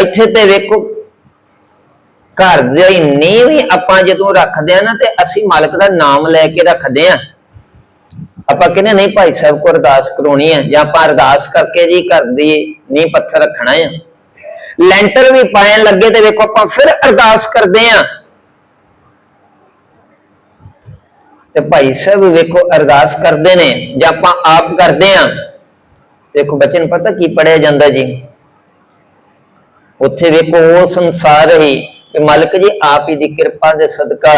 ਇੱਥੇ ਤੇ ਵੇਖੋ, ਘਰ ਦੀ ਨੀਂਹ ਵੀ ਆਪਾਂ ਜਦੋਂ ਰੱਖਦੇ ਆ ਨਾ ਤੇ ਅਸੀਂ ਮਾਲਕ ਦਾ ਨਾਮ ਲੈ ਕੇ ਰੱਖਦੇ ਆ। ਆਪਾਂ ਕਹਿੰਦੇ ਨਹੀਂ ਭਾਈ ਸਾਹਿਬ ਕੋ ਅਰਦਾਸ ਕਰਾਉਣੀ ਹੈ ਜਾਂ ਆਪਾਂ ਅਰਦਾਸ ਕਰਕੇ ਜੀ ਘਰ ਦੀ ਨੀਂਹ ਪੱਥਰ ਰੱਖਣਾ ਹੈ ਲੈਂਟਰ ਵੀ ਪਾਣ ਲੱਗੇ ਤੇ ਵੇਖੋ ਆਪਾਂ ਫਿਰ ਅਰਦਾਸ ਕਰਦੇ ਆ। ਤੇ ਭਾਈ ਸਾਹਿਬ ਵੇਖੋ ਅਰਦਾਸ ਕਰਦੇ ਨੇ ਜਾਂ ਆਪਾਂ ਆਪ ਕਰਦੇ ਆ। ਦੇਖੋ ਬੱਚੇ ਨੂੰ ਪਤਾ ਕੀ ਪੜਿਆ ਜਾਂਦਾ ਜੀ। ਉੱਥੇ ਵੇਖੋ ਉਹ ਸੰਸਾਰ ਹੀ ਕਿ ਮਾਲਕ ਜੀ ਆਪ ਹੀ ਦੀ ਕਿਰਪਾ ਦੇ ਸਦਕਾ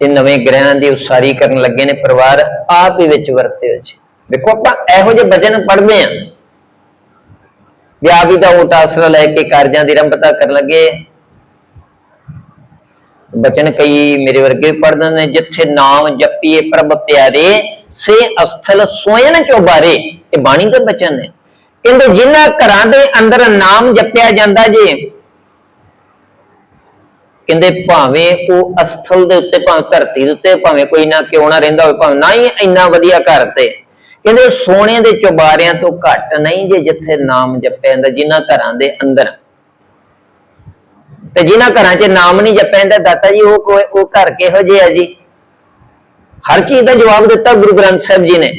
ਇਹ ਨਵੇਂ ਗ੍ਰਹਿਾਂ ਦੀ ਉਸਾਰੀ ਕਰਨ ਲੱਗੇ ਨੇ, ਪਰਿਵਾਰ ਆਪ ਹੀ ਵਿੱਚ ਵਰਤੇ ਹੋਏ ਜੀ ਵੇਖੋ ਆਪਾਂ ਇਹੋ ਜਿਹੇ ਬਚਨ ਪੜ੍ਹਦੇ ਆ ਵੀ ਆਪ ਹੀ ਦਾ ਓਟ ਆਸਰਾ ਲੈ ਕੇ ਕਾਰਜਾਂ ਦੀ ਰੰਭਤਾ ਕਰਨ ਲੱਗੇ। ਬਚਨ ਕਈ ਮੇਰੇ ਵਰਗੇ ਪੜ੍ਹਦੇ ਨੇ, ਜਿੱਥੇ ਨਾਮ ਜਪੀਏ ਪ੍ਰਭ ਪਿਆਰੇ, ਸੇ ਅਸਥਲ ਸੋਇਨ ਚੋਬਾਰੇ ਇਹ ਬਾਣੀ ਦੇ ਬਚਨ ਨੇ। ਕਹਿੰਦੇ ਜਿਨ੍ਹਾਂ ਘਰਾਂ ਦੇ ਅੰਦਰ ਨਾਮ ਜਪਿਆ ਜਾਂਦਾ ਜੇ, ਕਹਿੰਦੇ ਭਾਵੇਂ ਉਹ ਅਸਥਲ ਦੇ ਉੱਤੇ, ਭਾਵੇਂ ਧਰਤੀ ਦੇ ਉੱਤੇ, ਭਾਵੇਂ ਕੋਈ ਨਾ ਕਿਉਂ ਨਾ ਰਹਿੰਦਾ ਹੋਵੇ, ਭਾਵੇਂ ਨਾ ਹੀ ਇੰਨਾ ਵਧੀਆ ਘਰ ਤੇ, ਕਹਿੰਦੇ ਸੋਨੇ ਦੇ ਚੁਬਾਰਿਆਂ ਤੋਂ ਘੱਟ ਨਹੀਂ ਜੇ ਜਿੱਥੇ ਨਾਮ ਜਪਿਆ ਜਾਂਦਾ ਜਿਨ੍ਹਾਂ ਘਰਾਂ ਦੇ ਅੰਦਰ। ਤੇ ਜਿਨ੍ਹਾਂ ਘਰਾਂ 'ਚ ਨਾਮ ਨਹੀਂ ਜਪਿਆ ਜਾਂਦਾ, ਦਾਤਾ ਜੀ, ਉਹ ਉਹ ਘਰ ਕਿਹੋ ਜਿਹੇ ਆ ਜੀ? ਹਰ ਚੀਜ਼ ਦਾ ਜਵਾਬ ਦਿੱਤਾ ਗੁਰੂ ਗ੍ਰੰਥ ਸਾਹਿਬ ਜੀ ਨੇ।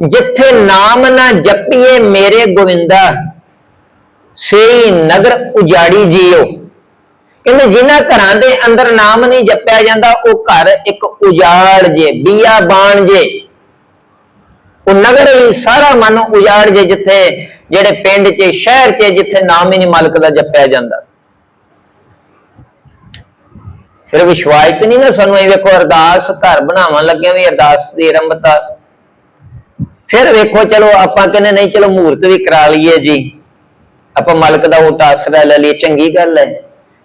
ਜਿੱਥੇ ਨਾਮ ਨਾ ਜਪੀਏ ਮੇਰੇ ਗੋਵਿੰਦਾ, ਸੇਈ ਨਗਰ ਉਜਾੜੀ ਜੀਓ। ਕਹਿੰਦੇ ਜਿਨ੍ਹਾਂ ਘਰਾਂ ਦੇ ਅੰਦਰ ਨਾਮ ਨਹੀਂ ਜਪਿਆ ਜਾਂਦਾ, ਉਹ ਘਰ ਇੱਕ ਉਜਾੜ ਜੇ, ਬੀਆ ਬਾਣ ਜੇ। ਉਹ ਨਗਰ ਹੀ ਸਾਰਾ ਮਨ ਉਜਾੜ ਜੇ ਜਿੱਥੇ, ਜਿਹੜੇ ਪਿੰਡ 'ਚ, ਸ਼ਹਿਰ 'ਚ ਜਿੱਥੇ ਨਾਮ ਹੀ ਨਹੀਂ ਮਾਲਕ ਦਾ ਜਪਿਆ ਜਾਂਦਾ। ਫਿਰ ਵਿਸ਼ਵਾਸ ਤੇ ਨਹੀਂ ਨਾ ਸਾਨੂੰ ਇਹ ਵੇਖੋ ਅਰਦਾਸ ਘਰ ਬਣਾਉਣ ਲੱਗਿਆ ਵੀ ਅਰਦਾਸ ਦੀ ਆਰੰਭਤਾ ਫਿਰ ਵੇਖੋ, ਚਲੋ ਆਪਾਂ ਕਹਿੰਦੇ ਨਹੀਂ, ਚਲੋ ਮੂਰਤ ਵੀ ਕਰਾ ਲਈਏ ਜੀ। ਆਪਾਂ ਮਾਲਕ ਦਾ ਉਹ ਆਸਰਾ ਲੈ ਲਈਏ, ਚੰਗੀ ਗੱਲ ਹੈ।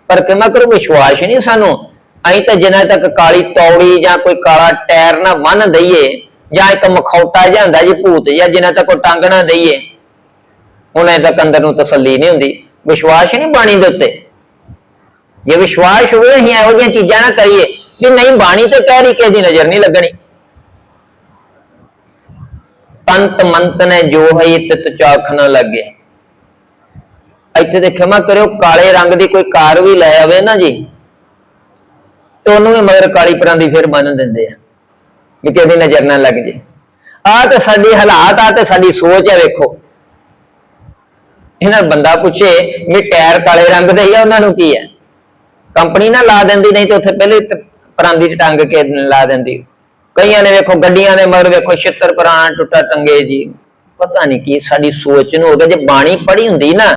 ਪਰ ਕਿਵੇਂ ਕਰੋ ਵਿਸ਼ਵਾਸ ਨਹੀਂ ਸਾਨੂੰ? ਅਸੀਂ ਤਾਂ ਜਿੰਨਾ ਤੱਕ ਕਾਲੀ ਤੌੜੀ ਜਾਂ ਕੋਈ ਕਾਲਾ ਟਾਇਰ ਨਾ ਬੰਨ ਦਈਏ, ਜਾਂ ਇੱਕ ਮਖੌਟਾ ਜਿਹਾ ਹੁੰਦਾ ਜੀ ਭੂਤ ਜਾਂ ਜਿੰਨਾ ਤੱਕ ਉਹ ਟੰਗ ਨਾ ਦਈਏ ਉਹਨਾਂ ਤੱਕ ਅੰਦਰ ਨੂੰ ਤਸੱਲੀ ਨਹੀਂ ਹੁੰਦੀ। ਵਿਸ਼ਵਾਸ ਨਹੀਂ ਬਾਣੀ ਦੇ ਉੱਤੇ। ਜੇ ਵਿਸ਼ਵਾਸ ਹੋਵੇ, ਅਸੀਂ ਇਹੋ ਜਿਹੀਆਂ ਚੀਜ਼ਾਂ ਨਾ ਕਰੀਏ, ਵੀ ਨਹੀਂ, ਬਾਣੀ ਤੇ ਕਹਿ ਰਹੀ, ਕਿਸੇ ਦੀ ਨਜ਼ਰ ਨਹੀਂ ਲੱਗਣੀ। ਤੰਤ ਮੰਤ ਨੇ ਜੋ ਹੈ ਤਿਤ ਚਾਖ ਨਾ ਲੱਗੇ। ਇੱਥੇ ਤੇ ਖਿਮਾ ਕਰਿਓ, ਕਾਲੇ ਰੰਗ ਦੀ ਕੋਈ ਕਾਰ ਵੀ ਲੈ ਆਵੇ ਨਾ ਜੀ, ਤੇ ਉਹਨੂੰ ਵੀ ਮਗਰ ਕਾਲੀ ਪਰਾਂ ਦੀ ਫਿਰ ਬੰਨ ਦਿੰਦੇ ਆ, ਵੀ ਕਿਸੇ ਨਜ਼ਰ ਨਾ ਲੱਗ ਜੇ। ਆਹ ਤੇ ਸਾਡੀ ਹਾਲਾਤ, ਆ ਤੇ ਸਾਡੀ ਸੋਚ ਹੈ ਵੇਖੋ। ਇਹਨਾਂ ਬੰਦਾ ਪੁੱਛੇ ਵੀ ਟਾਇਰ ਕਾਲੇ ਰੰਗ ਦੇ ਹੀ ਆ, ਉਹਨਾਂ ਨੂੰ ਕੀ ਹੈ? ਕੰਪਨੀ ਨਾ ਲਾ ਦਿੰਦੀ, ਨਹੀਂ ਤੇ ਉੱਥੇ ਪਹਿਲੇ ਪਰਾਂਦੀ ਚ ਟੰਗ ਕੇ ਲਾ ਦਿੰਦੀ। ਕਈਆਂ ਨੇ ਵੇਖੋ ਗੱਡੀਆਂ ਦੇ ਮਗਰ ਵੇਖੋ ਛਿੱਤਰ ਪਰਾਂ ਟੁੱਟਾ ਟੰਗੇ ਜੀ। ਪਤਾ ਨਹੀਂ ਕੀ ਸਾਡੀ ਸੋਚ ਨੂੰ ਹੋ ਗਿਆ, ਜੇ ਬਾਣੀ ਪੜ੍ਹੀ ਹੁੰਦੀ ਨਾ